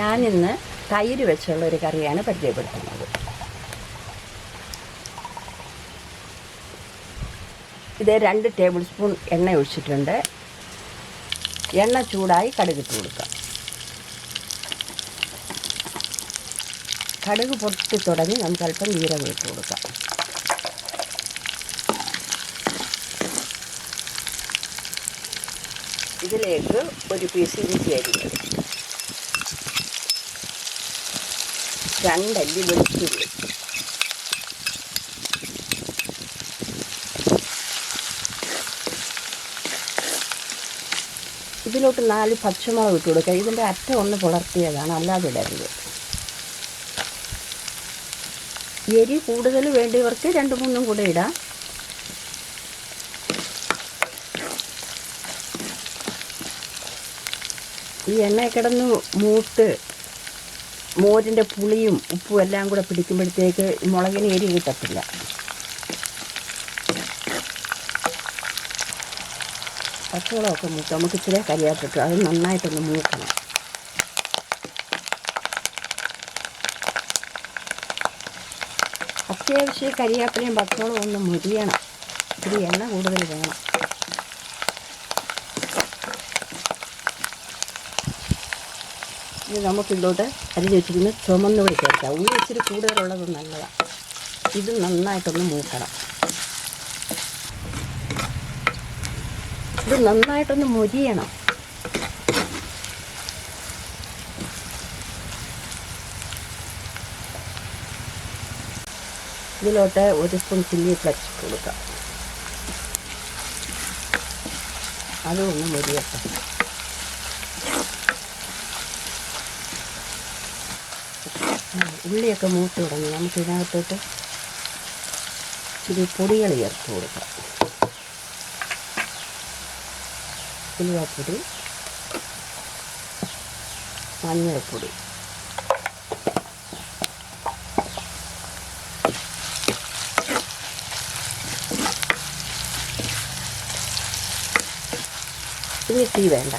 ഞാനിന്ന് തൈര് വെച്ചുള്ള ഒരു കറിയാണ് പരിചയപ്പെടുത്തുന്നത്. ഇത് രണ്ട് ടേബിൾ സ്പൂൺ എണ്ണ ഒഴിച്ചിട്ടുണ്ട്. എണ്ണ ചൂടായി കടുകിട്ട് കൊടുക്കാം. കടുക് പൊട്ടി തുടങ്ങി നമുക്ക് അല്പം ജീരകം ഇട്ട് കൊടുക്കാം. ഇതിലേക്ക് ഒരു പീസ് ഇഞ്ചി അരിഞ്ഞത് രണ്ടല്ലി വെളുത്തുള്ളി ഇതിലോട്ട് നാല് പച്ചമുളക് ഇട്ട് കൊടുക്കുക. ഇതിന്റെ അറ്റം ഒന്ന് പുലർത്തിയതാണ് അല്ലാതെ ഇടരുത്. എരി കൂടുതൽ വേണ്ടിയവർക്ക് രണ്ട് മൂന്നും കൂടെ ഇടാം. ഈ എണ്ണ കിടന്ന് മൂത്ത് മോരിന്റെ പുളിയും ഉപ്പും എല്ലാം കൂടെ പിടിക്കുമ്പോഴത്തേക്ക് മുളകിന് എരി കിട്ടത്തില്ല പച്ചവളമൊക്കെ മൂക്കും നമുക്ക് ഇച്ചിരി കരിയാപ്പിട്ടു അത് നന്നായിട്ടൊന്ന് മൂക്കണം. അത്യാവശ്യം കരിയാപ്പിലയും പച്ചമുളകും ഒന്ന് മുരിയണം. ഇത്തിരി എണ്ണ കൂടുതൽ വേണം. ഇനി നമുക്കിതോട്ട് അരിഞ്ഞ് വെച്ചിരുന്ന് ചുമന്നുകൂടി ചേർക്കാം. ഉള്ളി ഇച്ചിരി കൂടുതലുള്ളത് നല്ലതാണ് ഇത് നന്നായിട്ടൊന്ന് മൂക്കണം. ഇത് നന്നായിട്ടൊന്ന് മൊരിയണം. ഇതിലോട്ട് ഒരു സ്പൂൺ ചില്ലി ഫ്ലക്സ് കൊടുക്കാം. അതും ഒന്ന് മുരിയട്ടെ. ഉള്ളിയൊക്കെ മൂത്ത് തുടങ്ങി നമുക്ക് ഇതിനകത്തോട്ട് ഇച്ചിരി പൊടികൾ ചേർത്ത് കൊടുക്കാം. ഉലുവാപ്പൊടി മഞ്ഞൾപ്പൊടി. ഇനി തീ വേണ്ട.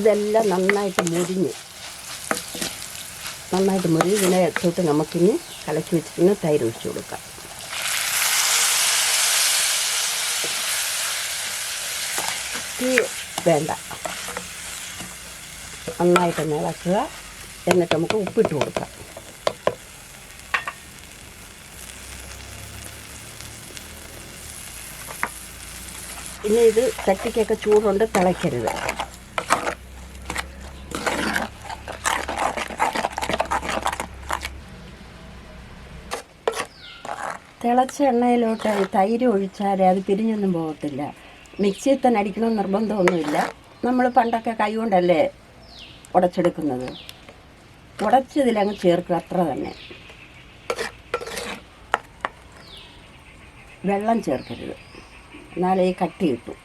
ഇതെല്ലാം നന്നായിട്ട് മുരിഞ്ഞ്. നന്നായിട്ട് മുരി ഇതിനെ തൊട്ട് നമുക്കിനി കലക്കി വെച്ചിട്ട് തൈര് ഒഴിച്ചു കൊടുക്കാം. വേണ്ട. നന്നായിട്ട് ഇളക്കുക. എന്നിട്ട് നമുക്ക് ഉപ്പിട്ട് കൊടുക്കാം. ഇനി ഇത് ചട്ടിക്കൊക്കെ ചൂടുണ്ട് തിളയ്ക്കരുത്. തിളച്ച എണ്ണയിലോട്ട് തൈര് ഒഴിച്ചാൽ അത് പിരിഞ്ഞൊന്നും പോകത്തില്ല. മിക്സിയിൽ തന്നെ അടിക്കണം നിർബന്ധമൊന്നുമില്ല. നമ്മൾ പണ്ടൊക്കെ കൈ കൊണ്ടല്ലേ ഉടച്ചെടുക്കുന്നത്? ഉടച്ചതിലങ്ങ് ചേർക്കുക അത്ര തന്നെ. വെള്ളം ചേർക്കരുത്. എന്നാലേ കട്ടി കിട്ടും.